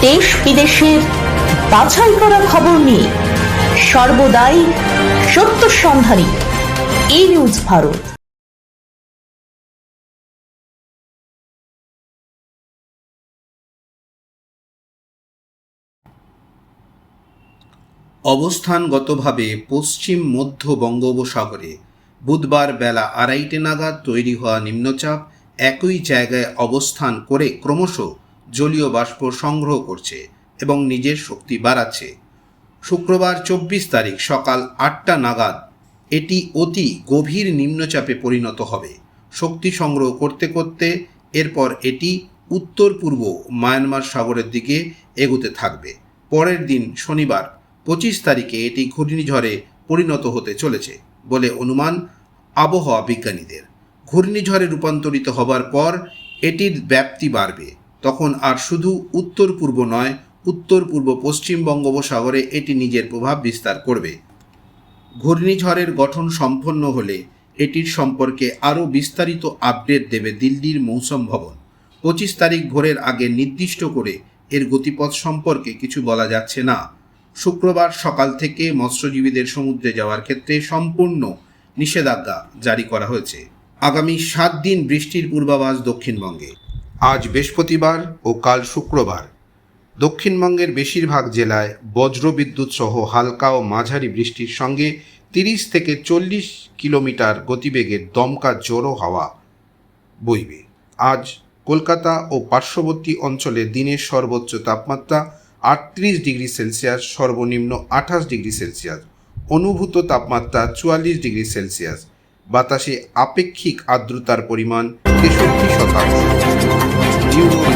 দেশ বিদেশের বাছাই করা খবর নিয়ে সর্বদাই সত্য সন্ধানী ই নিউজ ভারত। অবস্থানগতভাবে পশ্চিম মধ্য বঙ্গোপসাগরে বুধবার বেলা আড়াইটে নাগাদ তৈরি হওয়া নিম্নচাপ একই জায়গায় অবস্থান করে ক্রমশ জলীয় বাষ্প সংগ্রহ করছে এবং নিজের শক্তি বাড়াচ্ছে। শুক্রবার চব্বিশ তারিখ সকাল আটটা নাগাদ এটি অতি গভীর নিম্নচাপে পরিণত হবে। শক্তি সংগ্রহ করতে করতে এরপর এটি উত্তর পূর্ব মায়ানমার সাগরের দিকে এগোতে থাকবে। পরের দিন শনিবার পঁচিশ তারিখে এটি ঘূর্ণিঝড়ে পরিণত হতে চলেছে বলে অনুমান আবহাওয়া বিজ্ঞানীদের। ঘূর্ণিঝড়ে রূপান্তরিত হবার পর এটির ব্যাপ্তি বাড়বে। তখন আর শুধু উত্তর পূর্ব নয় উত্তর পূর্ব পশ্চিম বঙ্গোপসাগরে এটি নিজের প্রভাব বিস্তার করবে। ঘূর্ণিঝড়ের গঠন সম্পন্ন হলে এটির সম্পর্কে আরও বিস্তারিত আপডেট দেবে দিল্লির মৌসুম ভবন। পঁচিশ তারিখ ভোরের আগে নির্দিষ্ট করে এর গতিপথ সম্পর্কে কিছু বলা যাচ্ছে না। শুক্রবার সকাল থেকে মৎস্যজীবীদের সমুদ্রে যাওয়ার ক্ষেত্রে সম্পূর্ণ নিষেধাজ্ঞা জারি করা হয়েছে। আগামী সাত দিন বৃষ্টির পূর্বাভাস দক্ষিণবঙ্গে। আজ বৃহস্পতিবার ও কাল শুক্রবার। দক্ষিণবঙ্গের বেশিরভাগ জেলায় বজ্রবিদ্যুৎ সহ হালকা ও মাঝারি বৃষ্টির সঙ্গে তিরিশ থেকে চল্লিশ কিলোমিটার গতিবেগের দমকা জোরো হাওয়া বইবে। আজ কলকাতা ও পার্শ্ববর্তী অঞ্চলে দিনের সর্বোচ্চ তাপমাত্রা আটত্রিশ ডিগ্রি সেলসিয়াস, সর্বনিম্ন আঠাশ ডিগ্রি সেলসিয়াস, অনুভূত তাপমাত্রা চুয়াল্লিশ ডিগ্রি সেলসিয়াস। বাতাসে আপেক্ষিক আর্দ্রতার পরিমাণ তেষট্টি time. You